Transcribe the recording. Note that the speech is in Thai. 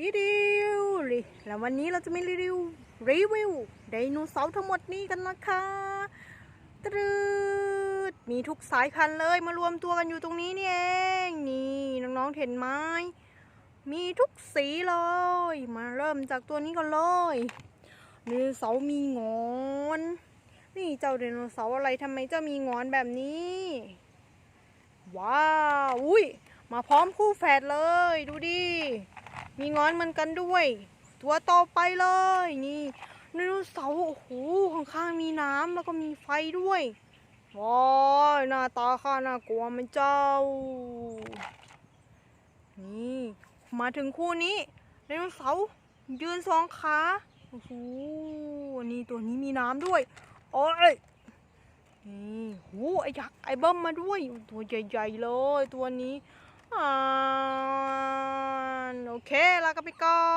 รีวิวลิแล้ววันนี้เราจะมีรีวิวรีวิวไดโนเสาร์ทั้งหมดนี้กันนะคะตรึดมีทุกสายพันธุ์เลยมารวมตัวกันอยู่ตรงนี้นี่เองนี่น้องๆเห็นไหมมีทุกสีเลย มาเริ่มจากตัวนี้ก่อนเลยไดโนเสาร์มีงอน นี่เจ้าไดโนเสาร์อะไรทำไมเจ้ามีงอนแบบนี้ ว้าว อุ้ยมาพร้อมคู่แฝดเลย ดูดิ มีงอนเหมือนกันด้วย ตัวต่อไปเลยนี่ไดโนเสาร์โอ้โหข้างๆมีน้ำแล้วก็มีไฟด้วยว้ายหน้าตาข้าน่ากลัวไหมันเจ้า นี่มาถึงคู่นี้ไดโนเสาร์ยืนสองขาโอ้โหนี่ตัวนี้มีน้ำด้วยโอ้ยนี่โหไอ้ยักษ์ไอ้เบิ้มมาด้วย ตัวใหญ่ๆเลยตัวนี้อ่า เคลากันไปก่อน